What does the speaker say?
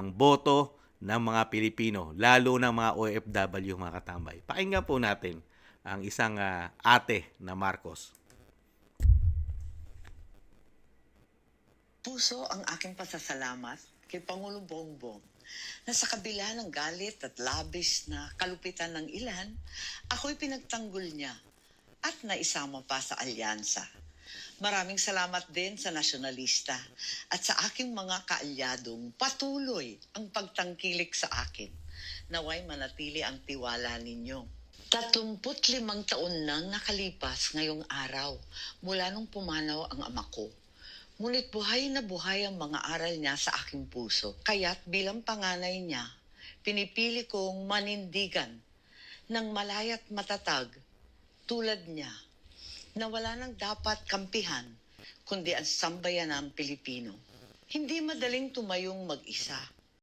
ang boto ng mga Pilipino, lalo ng mga OFW mga katambay. Pakinggan po natin ang isang ah, ate na Marcos. Puso ang aking pasasalamat kay Pangulong Bongbong na sa kabila ng galit at labis na kalupitan ng ilan, ako'y pinagtanggol niya at naisama pa sa alyansa. Maraming salamat din sa nasyonalista at sa aking mga kaalyadong patuloy ang pagtangkilik sa akin. Naway manatili ang tiwala ninyo. 35 taon nang nakalipas ngayong araw mula nung pumanaw ang ama ko. Ngunit buhay na buhay ang mga aral niya sa aking puso. Kaya't bilang panganay niya, pinipili kong manindigan ng malayat matatag tulad niya na wala nang dapat kampihan kundi ang sambayan ng Pilipino. Hindi madaling tumayong mag-isa